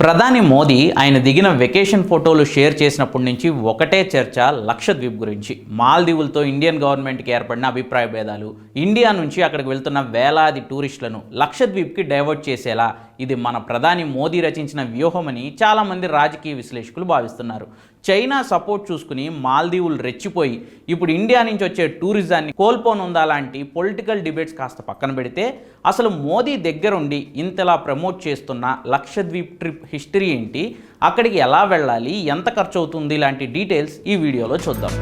ప్రధాని మోదీ ఆయన దిగిన వెకేషన్ ఫోటోలు షేర్ చేసినప్పటి నుంచి ఒకటే చర్చ లక్షద్వీప్ గురించి. మాల్దీవులతో ఇండియన్ గవర్నమెంట్కి ఏర్పడిన అభిప్రాయ భేదాలు. ఇండియా నుంచి అక్కడికి వెళ్తున్న వేలాది టూరిస్టులను లక్షద్వీప్కి డైవర్ట్ చేసేలా ఇది మన ప్రధాని మోదీ రచించిన వ్యూహమని చాలామంది రాజకీయ విశ్లేషకులు భావిస్తున్నారు. చైనా సపోర్ట్ చూసుకుని మాల్దీవులు రెచ్చిపోయి ఇప్పుడు ఇండియా నుంచి వచ్చే టూరిజాన్ని కోల్పోనుందా లాంటి పొలిటికల్ డిబేట్స్ కాస్త పక్కన పెడితే అసలు మోదీ దగ్గరుండి ఇంతలా ప్రమోట్ చేస్తున్న లక్షద్వీప్ ట్రిప్ హిస్టరీ ఏంటి? అక్కడికి ఎలా వెళ్ళాలి? ఎంత ఖర్చు అవుతుంది ఇలాంటి డీటెయిల్స్ ఈ వీడియోలో చూద్దాం.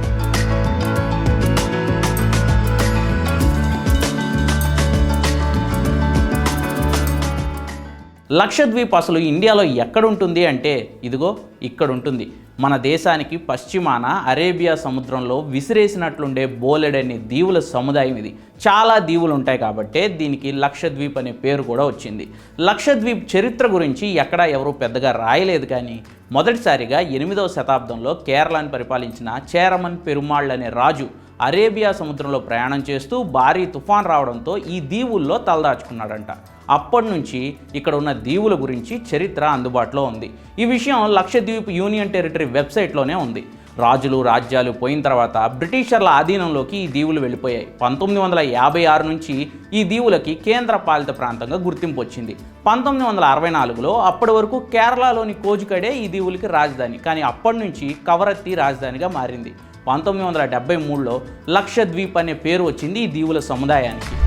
లక్షద్వీప్ అసలు ఇండియాలో ఎక్కడ ఉంటుంది అంటే ఇదిగో ఇక్కడ ఉంటుంది మన దేశానికి పశ్చిమాన అరేబియా సముద్రంలో విసిరేసినట్లుండే బోలెడని దీవుల సముదాయం ఇది. చాలా దీవులు ఉంటాయి కాబట్టే దీనికి లక్షద్వీప్ అనే పేరు కూడా వచ్చింది. లక్షద్వీప్ చరిత్ర గురించి ఎక్కడా ఎవరు పెద్దగా రాయలేదు కానీ మొదటిసారిగా ఎనిమిదవ శతాబ్దంలో కేరళను పరిపాలించిన చేరమన్ పెరుమాళ్ అనే రాజు అరేబియా సముద్రంలో ప్రయాణం చేస్తూ భారీ తుఫాన్ రావడంతో ఈ దీవుల్లో తలదాచుకున్నాడంట. అప్పటి నుంచి ఇక్కడ ఉన్న దీవుల గురించి చరిత్ర అందుబాటులో ఉంది. ఈ విషయం లక్షద్వీప్ యూనియన్ టెరిటరీ వెబ్సైట్లోనే ఉంది. రాజులు రాజ్యాలు పోయిన తర్వాత బ్రిటిషర్ల ఆధీనంలోకి ఈ దీవులు వెళ్ళిపోయాయి. పంతొమ్మిది వందల యాభై ఆరు నుంచి ఈ దీవులకి కేంద్ర పాలిత ప్రాంతంగా గుర్తింపు వచ్చింది. పంతొమ్మిది వందల అరవై నాలుగులో అప్పటి వరకు కేరళలోని కోజికడే ఈ దీవులకి రాజధాని. కానీ అప్పటి నుంచి కవరత్తి రాజధానిగా మారింది. పంతొమ్మిది వందల డెబ్బై మూడులో లక్షద్వీప్ అనే పేరు వచ్చింది ఈ దీవుల సముదాయానికి.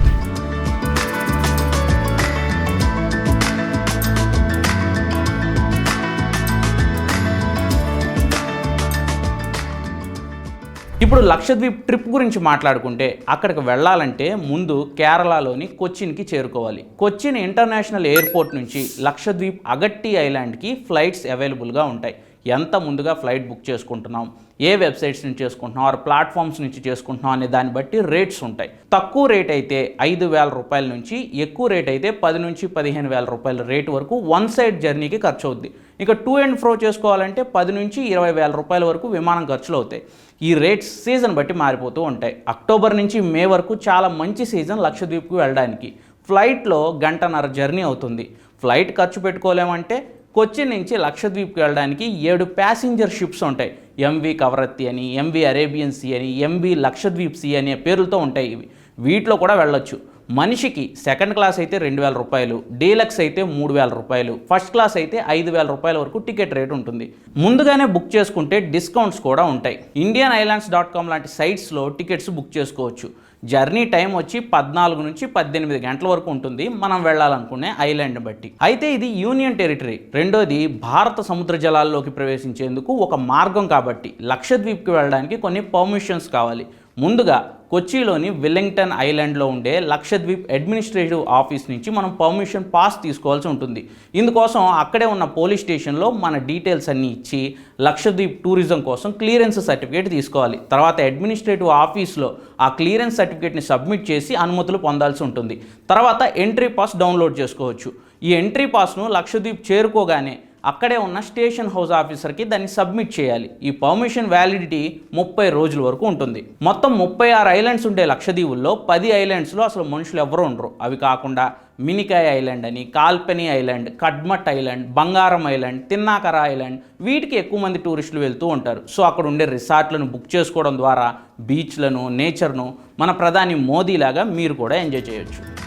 ఇప్పుడు లక్షద్వీప్ ట్రిప్ గురించి మాట్లాడుకుంటే అక్కడికి వెళ్ళాలంటే ముందు కేరళలోని కొచ్చిన్కి చేరుకోవాలి. కొచ్చిన్ ఇంటర్నేషనల్ ఎయిర్పోర్ట్ నుంచి లక్షద్వీప్ అగట్టి ఐలాండ్కి ఫ్లైట్స్ అవైలబుల్గా ఉంటాయి. ఎంత ముందుగా ఫ్లైట్ బుక్ చేసుకుంటున్నాం? ఏ వెబ్సైట్స్ నుంచి చేసుకుంటున్నాం? ఆర్ ప్లాట్ఫామ్స్ నుంచి చేసుకుంటున్నాం? అనే దాన్ని బట్టి రేట్స్ ఉంటాయి. తక్కువ రేట్ అయితే ఐదు వేల రూపాయల నుంచి ఎక్కువ రేట్ అయితే పది నుంచి పదిహేను వేల రూపాయల రేట్ వరకు వన్ సైడ్ జర్నీకి ఖర్చు అవుద్ది ఇక టూ అండ్ ఫ్రో చేసుకోవాలంటే పది నుంచి ఇరవై వేల రూపాయల వరకు విమానం ఖర్చులు అవుతాయి ఈ రేట్స్ సీజన్ బట్టి మారిపోతూ ఉంటాయి. అక్టోబర్ నుంచి మే వరకు చాలా మంచి సీజన్ లక్షద్వీప్కి వెళ్ళడానికి. ఫ్లైట్లో గంటన్నర జర్నీ అవుతుంది. ఫ్లైట్ ఖర్చు పెట్టుకోలేమంటే కొచ్చిన్ నుంచి లక్షద్వీప్కి వెళ్ళడానికి ఏడు ప్యాసింజర్ షిప్స్ ఉంటాయి. ఎంవి కవరత్తి అని ఎంవి అరేబియన్ సీ అని ఎంవి లక్షద్వీప్ సీ అనే పేర్లతో ఉంటాయి ఇవి. వీటిలో కూడా వెళ్ళొచ్చు. మనిషికి సెకండ్ క్లాస్ అయితే రెండు వేల రూపాయలు డీలక్స్ అయితే మూడు వేల రూపాయలు ఫస్ట్ క్లాస్ అయితే ఐదు వేల రూపాయల వరకు టికెట్ రేట్ ఉంటుంది. ముందుగానే బుక్ చేసుకుంటే డిస్కౌంట్స్ కూడా ఉంటాయి. ఇండియన్ ఐలాండ్స్ డాట్ కామ్ లాంటి సైట్స్లో టికెట్స్ బుక్ చేసుకోవచ్చు. జర్నీ టైం వచ్చి పద్నాలుగు నుంచి పద్దెనిమిది గంటల వరకు ఉంటుంది. మనం వెళ్ళాలనుకునే ఐలాండ్ బట్టి. అయితే ఇది యూనియన్ టెరిటరీ. రెండోది భారత సముద్ర జలాల్లోకి ప్రవేశించేందుకు ఒక మార్గం కాబట్టి లక్షద్వీప్కి వెళ్ళడానికి కొన్ని పర్మిషన్స్ కావాలి. ముందుగా కొచ్చిలోని విల్లింగ్టన్ ఐలాండ్లో ఉండే లక్షద్వీప్ అడ్మినిస్ట్రేటివ్ ఆఫీస్ నుంచి మనం పర్మిషన్ పాస్ తీసుకోవాల్సి ఉంటుంది. ఇందుకోసం అక్కడే ఉన్న పోలీస్ స్టేషన్లో మన డీటెయిల్స్ అన్నీ ఇచ్చి లక్షద్వీప్ టూరిజం కోసం క్లియరెన్స్ సర్టిఫికేట్ తీసుకోవాలి. తర్వాత అడ్మినిస్ట్రేటివ్ ఆఫీస్లో ఆ క్లియరెన్స్ సర్టిఫికేట్ని సబ్మిట్ చేసి అనుమతులు పొందాల్సి ఉంటుంది. తర్వాత ఎంట్రీ పాస్ డౌన్లోడ్ చేసుకోవచ్చు. ఈ ఎంట్రీ పాస్ను లక్షద్వీప్ చేరుకోగానే అక్కడే ఉన్న స్టేషన్ హౌస్ ఆఫీసర్కి దాన్ని సబ్మిట్ చేయాలి. ఈ పర్మిషన్ వ్యాలిడిటీ ముప్పై రోజుల వరకు ఉంటుంది. మొత్తం ముప్పై ఆరు ఐలాండ్స్ ఉండే లక్షదీవుల్లో పది ఐలాండ్స్లో అసలు మనుషులు ఎవరు ఉండరు. అవి కాకుండా మినికాయ్ ఐలాండ్ అని Kalpeni island Kadmat island Bangaram island Thinnakara island వీటికి ఎక్కువ మంది టూరిస్టులు వెళ్తూ ఉంటారు. సో అక్కడ ఉండే రిసార్ట్లను బుక్ చేసుకోవడం ద్వారా బీచ్లను నేచర్ను మన ప్రధాని మోదీ లాగా మీరు కూడా ఎంజాయ్ చేయొచ్చు.